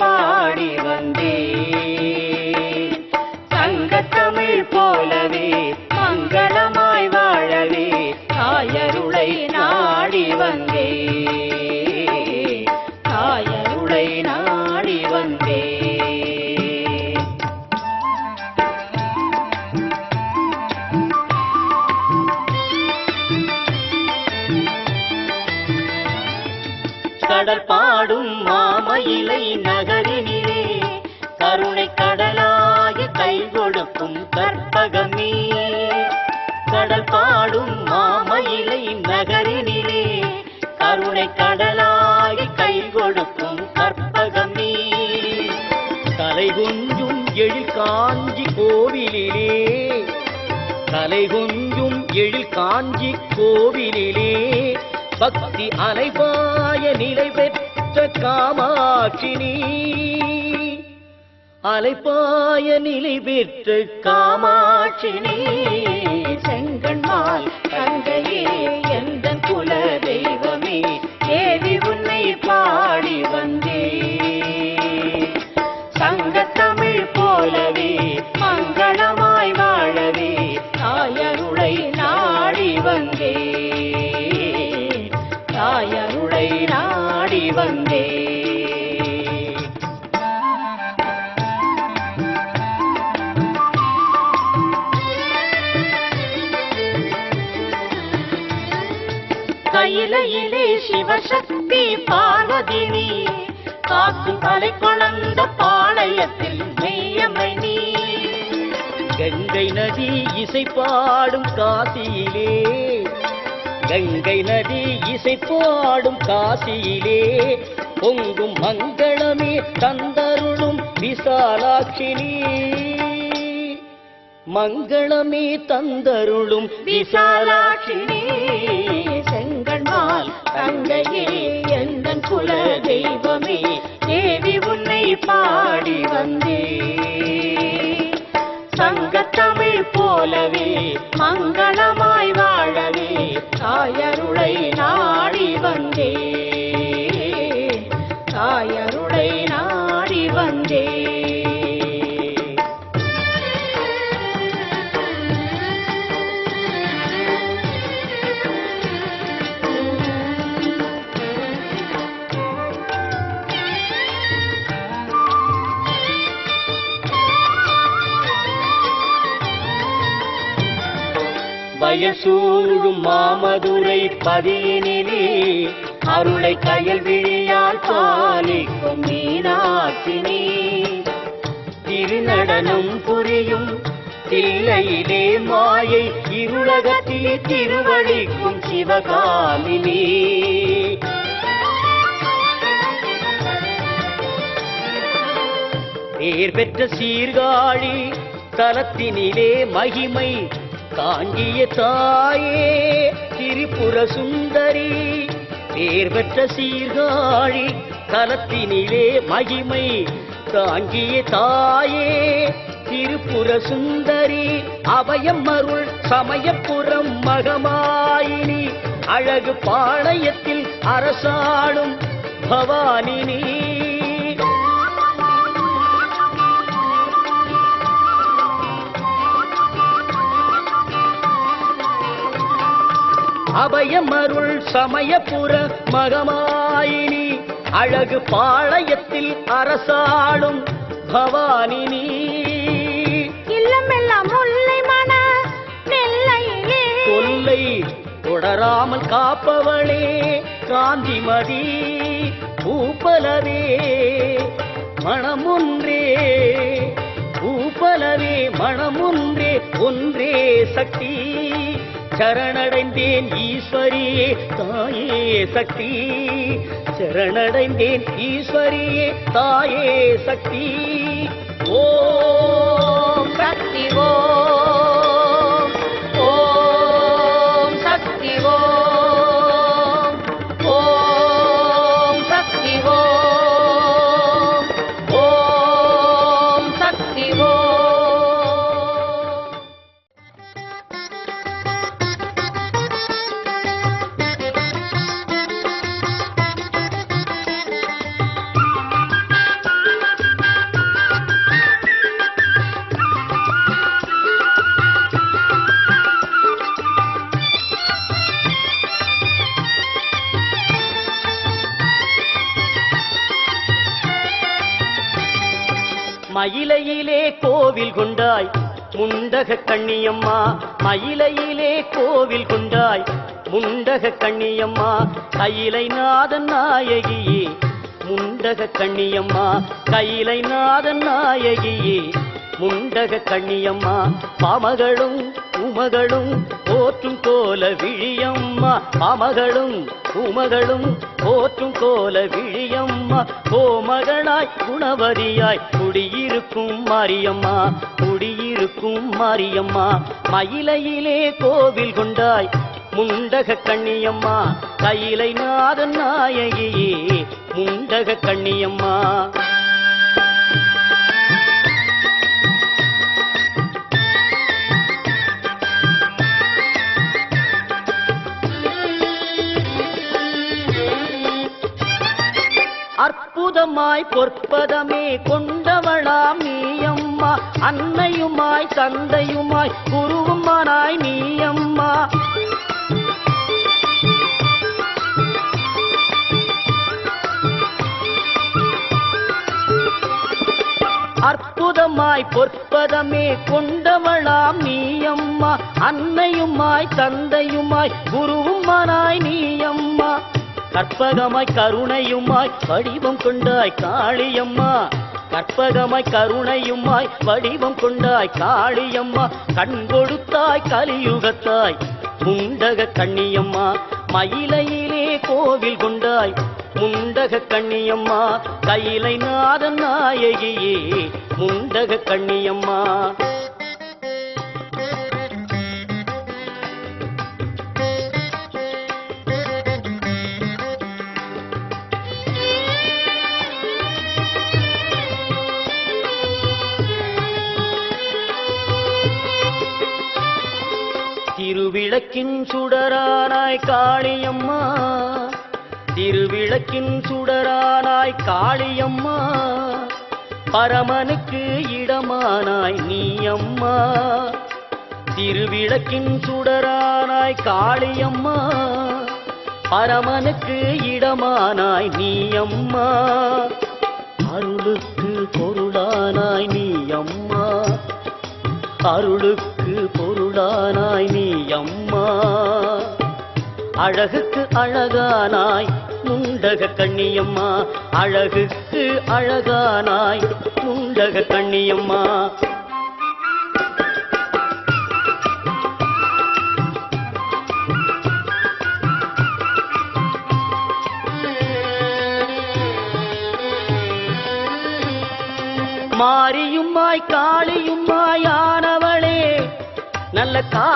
பாடி வந்தே கொடுக்கும் கற்பகமே. கடல் பாடும் மாமயிலை நகரினிலே. கருணை கடலாகி கை கொடுக்கும் கற்பகமே. கலை கொஞ்சும் எழில் காஞ்சி கோவிலிலே. கலை கொஞ்சும் எழில் காஞ்சி கோவிலிலே. பக்தி அலைபாய நிலை பெற்ற காமாட்சினி அலைப்பாய நிலை பெற்று காமாட்சினி செங்கண்மால் தங்கையே எந்த குல தெய்வமே தேவி உன்னை பாடி வந்தே. சங்க தமிழ் போலவே மங்களமாய் வாழவே தாயருளை நாடி வந்தே. தாயருளை நாடி வந்தே. கையிலையிலே சிவசக்தி பார்வதினி. காக்கும் தலை குழந்த பாளையத்தில் மெய்யம்மை நீ. கங்கை நதி இசை பாடும் காசியிலே. கங்கை நதி இசை பாடும் காசியிலே. பொங்கும் மங்களமே தந்தருளும் விசாலாட்சினி. மங்களமே தந்தருளும் விசாலாட்சினி. செங்கண்மால் தங்கையே எந்த குல தெய்வமே தேவி உன்னை பாடி வந்தே. சங்கத்தமிழ் போலவே மங்களமாய் வா வயசூழும் மாமதுரை பதியினிலே அருளை கயல் விழியால் பாலிக்கும் மீனாட்சினி. திருநடனம் புரியும் தில்லையிலே மாயை இருளகத்திலே திருவழிக்கும் சிவகாமினி. பேர் பெற்ற சீர்காழி தலத்தினிலே மகிமை தாங்கிய தாயே திரிபுர சுந்தரி பேர் பெற்ற சீர்காழி கலத்தினிலே மகிமை தாங்கிய தாயே திருப்புர சுந்தரி அபயம் அருள் சமயப்புறம் மகமாயினி அழகு பாளையத்தில் அரசாளும் பவானினி. அபயமருள் சமயபுர மகமாயினி அழகு பாளையத்தில் அரசாளும் பவானினி. இல்லமெல்லாம் முல்லை மன தொல்லை தொடராமல் காப்பவளே காந்திமதி பூப்பலவே மணமொன்றே பூப்பலவே மணமொன்றே ஒன்றே சக்தி. சரணடைந்தேன் ஈஸ்வரியே தாயே சக்தி. சரணடைந்தேன் ஈஸ்வரியே தாயே சக்தி. ஓ சக்தி ஓ மயிலையிலே கோவில் கொண்டாய் முண்டக கண்ணியம்மா மயிலையிலே கோவில் கொண்டாய் முண்டக கண்ணியம்மா கையிலை நாதன் நாயகியே. முண்டக கண்ணியம்மா கையிலை நாதன் நாயகியே. முண்டக கண்ணியம்மா பாமகளும் உமகளும் போற்றும் கோல விழியம்மா பாமகளும் உமகளும் போற்றும் கோல விழியம்மா கோமகளாய் குணவதியாய் குடியிருக்கும் மாரியம்மா குடியிருக்கும் மாரியம்மா மயிலையிலே கோவில் கொண்டாய் முண்டக கண்ணியம்மா கையிலை நாதன் நாயகியே முண்டக கண்ணியம்மா. அற்புதமாய் பொற்பதமே கொண்டவளாம் நீயம்மா. அன்னையுமாய் தந்தையுமாய் குருவுமானாய் நீயம்மா. அற்புதமாய் பொற்பதமே கொண்டவளாம் நீயம்மா. அன்னையுமாய் தந்தையுமாய் குருவுமானாய் நீயம்மா. கற்பகமாய் கருணையுமாய் வடிவம் கொண்டாய் காளியம்மா. கற்பகமாய் கருணையுமாய் வடிவம் கொண்டாய் காளியம்மா. கண் கொடுத்தாய் கலியுகத்தாய். முண்டக கண்ணியம்மா மயிலையிலே கோவில் கொண்டாய். முண்டக கண்ணியம்மா கையிலை நாதன் நாயகியே. முண்டக கண்ணியம்மா. திருவிளக்கின் சுடரானாய் காளியம்மா. திருவிளக்கின் சுடரானாய் காளியம்மா. பரமனுக்கு இடமானாய் நீ அம்மா திருவிளக்கின் சுடரானாய் காளியம்மா. பரமனுக்கு இடமானாய் நீ அம்மா அருளுக்கு பொருளானாய் நீ அம்மா அருளுக்கு பொருளானாய் நீ அம்மா. அழகுக்கு அழகானாய் முண்டக கண்ணியம்மா. அழகுக்கு அழகானாய் முண்டக கண்ணியம்மா. மாரியுமாய் காளியும் కాలకా